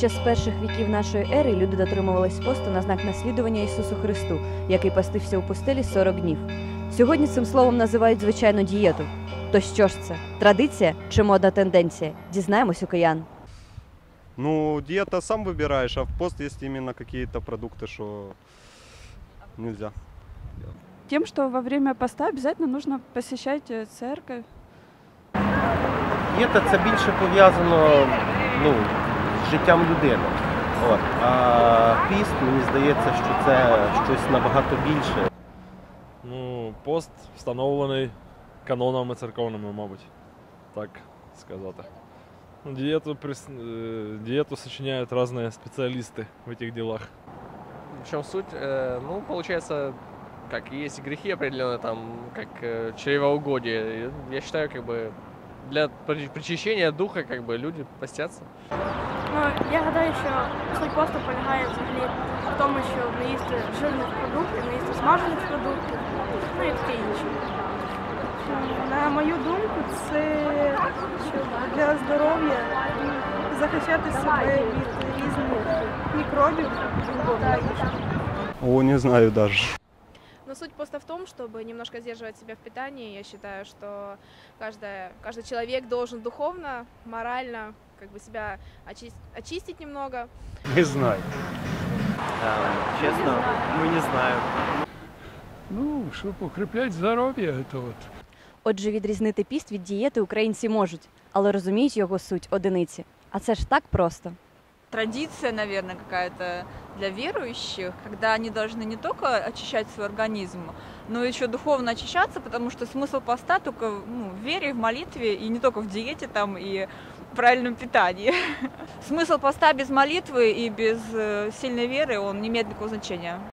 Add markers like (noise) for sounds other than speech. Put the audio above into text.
Ще з перших віків нашої ери люди дотримувались посту на знак наслідування Ісусу Христу, який постився у пустелі 40 днів. Сьогодні цим словом називають звичайну дієту. То що ж це? Традиція чи модна тенденція? Дізнаємось у киян. Ну, диета сам выбираешь, а в пост есть именно какие-то продукты, что нельзя. Тем, что во время поста обязательно нужно посещать э, церковь. Дієта це більше пов'язано ну, з життям людини. От. А піст, мені здається, що це щось набагато більше. Ну, пост встановлений канонами церковними, мабуть, так сказати. Ну, дієту, прис- е, дієту сочиняють різні спеціалісти в цих ділах. В чем суть? Э, ну, получается, как есть грехи определенные, там, как э, чревоугодие. И Я считаю, как бы для при- причащения духа, как бы люди постятся. Ну, я гадаю, що суть посту полягає взагалі в тому, щоб не їсти жирних продуктів, не їсти смажених продуктів, ну і таке інше. На мою думку, це щоб для здоров'я захищати себе від різних мікробів. О, не знаю даже. Но суть поста в том, чтобы немножко сдерживать себя в питании. Я считаю, что каждая, каждый человек должен духовно, морально как бы себя очистить, очистить немного. Не знаю. Чесно, ми не знаємо. Ну, щоб укріплять здоров'я, то от. Отже, відрізнити піст від дієти українці можуть, але розуміють його суть одиниці. А це ж так просто. традиция, наверное, какая-то для верующих, когда они должны не только очищать свой организм, но еще духовно очищаться, потому что смысл поста только ну, в вере, в молитве, и не только в диете там и правильном питании. (laughs) Смысл поста без молитвы и без э, сильной веры, он не имеет никакого значения.